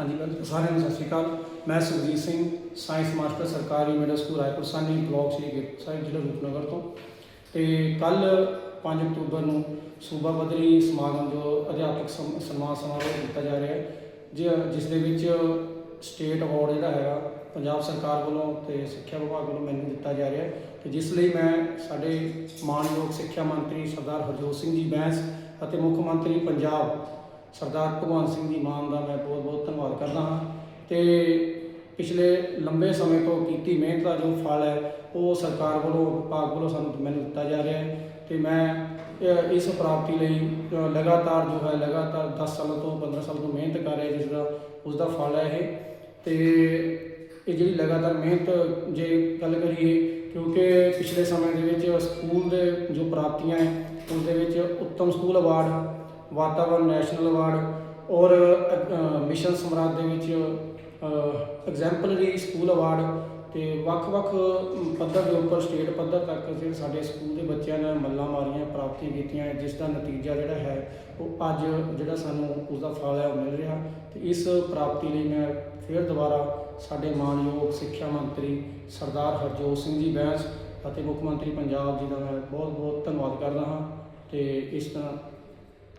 ਹਾਂਜੀ ਪਹਿਲਾਂ ਸਾਰਿਆਂ ਨੂੰ ਸਤਿ ਸ਼੍ਰੀ ਅਕਾਲ। ਮੈਂ ਸੁਖਜੀਤ ਸਿੰਘ ਸਾਇੰਸ ਮਾਸਟਰ ਸਰਕਾਰੀ middle school Raipur Sani block Shri ਗਿੱਟ Sahib, ਜ਼ਿਲ੍ਹਾ ਰੂਪਨਗਰ ਤੋਂ। ਤੇ ਕੱਲ 5 ਅਕਤੂਬਰ ਨੂੰ ਸੂਬਾ ਪੱਧਰੀ ਸਮਾਗਮ ਜੋ ਅਧਿਆਪਕ ਸਮ- ਸਨਮਾਨ ਸਮਾਰੋਹ ਕੀਤਾ ਜਾ ਰਿਹਾ ਹੈ ਜਿਸ ਦੇ ਵਿੱਚ ਸਟੇਟ ਅਵਾਰਡ ਜਿਹੜਾ ਹੈਗਾ, ਪੰਜਾਬ ਸਰਕਾਰ ਵੱਲੋਂ ਤੇ ਸਿੱਖਿਆ ਵਿਭਾਗ ਵੱਲੋਂ ਮੈਨੂੰ ਦਿੱਤਾ ਜਾ ਰਿਹਾ ਹੈ। ਤੇ ਜਿਸ ਲਈ ਮੈਂ ਸਾਡੇ ਮਾਨਯੋਗ ਸਿੱਖਿਆ ਮੰਤਰੀ ਸਰਦਾਰ ਹਰਜੋਤ ਸਿੰਘ ਜੀ ਬੈਂਸ ਅਤੇ ਮੁੱਖ ਮੰਤਰੀ ਪੰਜਾਬ ਸਰਦਾਰ ਭਗਵੰਤ ਸਿੰਘ ਜੀ ਮਾਨ ਦਾ ਮੈਂ ਬਹੁਤ ਕਰਦਾ ਹਾਂ। ਤੇ ਪਿਛਲੇ ਲੰਬੇ ਸਮੇਂ ਤੋਂ ਕੀਤੀ ਮਿਹਨਤ ਦਾ ਜੋ ਫਲ ਹੈ, ਉਹ ਸਰਕਾਰ ਵੱਲੋਂ, ਵਿਭਾਗ ਵੱਲੋਂ ਸਾਨੂੰ ਮੈਨੂੰ ਦਿੱਤਾ ਜਾ ਰਿਹਾ ਹੈ। ਤੇ ਮੈਂ ਇਸ ਪ੍ਰਾਪਤੀ ਲਈ ਲਗਾਤਾਰ ਜੋ ਹੈ, ਲਗਾਤਾਰ 10 ਸਾਲਾਂ ਤੋਂ 15 ਸਾਲ ਤੋਂ ਮਿਹਨਤ ਕਰ ਰਿਹਾ ਜਿਸ ਦਾ ਉਸ ਦਾ ਫਲ ਹੈ ਇਹ। ਤੇ ਇਹ ਜਿਹੜੀ ਲਗਾਤਾਰ ਮਿਹਨਤ, ਜੇ ਗੱਲ ਕਰੀਏ, ਕਿਉਂਕਿ ਪਿਛਲੇ ਸਮੇਂ ਦੇ ਵਿੱਚ ਸਕੂਲ ਦੇ ਜੋ ਪ੍ਰਾਪਤੀਆਂ ਹੈ ਉਸ ਦੇ ਵਿੱਚ ਉੱਤਮ ਸਕੂਲ ਅਵਾਰਡ ਵਾਤਾਵਰਣ ਨੈਸ਼ਨਲ ਅਵਾਰਡ ਔਰ ਮਿਸ਼ਨ ਸਮਰਾਟ ਦੇ ਵਿੱਚ ਐਗਜ਼ੈਂਪਲਰੀ ਸਕੂਲ ਅਵਾਰਡ ਤੇ ਵੱਖ-ਵੱਖ ਪੱਧਰ ਦੇ ਉੱਪਰ ਸਟੇਟ ਪੱਧਰ ਤੱਕ ਜਿਹੜੇ ਸਾਡੇ ਸਕੂਲ ਦੇ ਬੱਚਿਆਂ ਨੇ ਮੱਲਾਂ ਮਾਰੀਆਂ, ਪ੍ਰਾਪਤੀਆਂ ਕੀਤੀਆਂ, ਜਿਸ ਦਾ ਨਤੀਜਾ ਜਿਹੜਾ ਹੈ, ਉਹ ਅੱਜ ਜਿਹੜਾ ਸਾਨੂੰ ਉਸ ਦਾ ਫਲ ਹੈ, ਉਹ ਮਿਲ ਰਿਹਾ। ਤੇ ਇਸ ਪ੍ਰਾਪਤੀ ਲਈ ਮੈਂ ਫਿਰ ਦੁਬਾਰਾ ਸਾਡੇ ਮਾਨਯੋਗ ਸਿੱਖਿਆ ਮੰਤਰੀ ਸਰਦਾਰ ਹਰਜੋਤ ਸਿੰਘ ਜੀ ਬੈਂਸ ਅਤੇ ਮੁੱਖ ਮੰਤਰੀ ਪੰਜਾਬ ਜੀ ਦਾ ਮੈਂ ਬਹੁਤ-ਬਹੁਤ ਧੰਨਵਾਦ ਕਰਦਾ ਹਾਂ। ਤੇ ਇਸ ਤਰ੍ਹਾਂ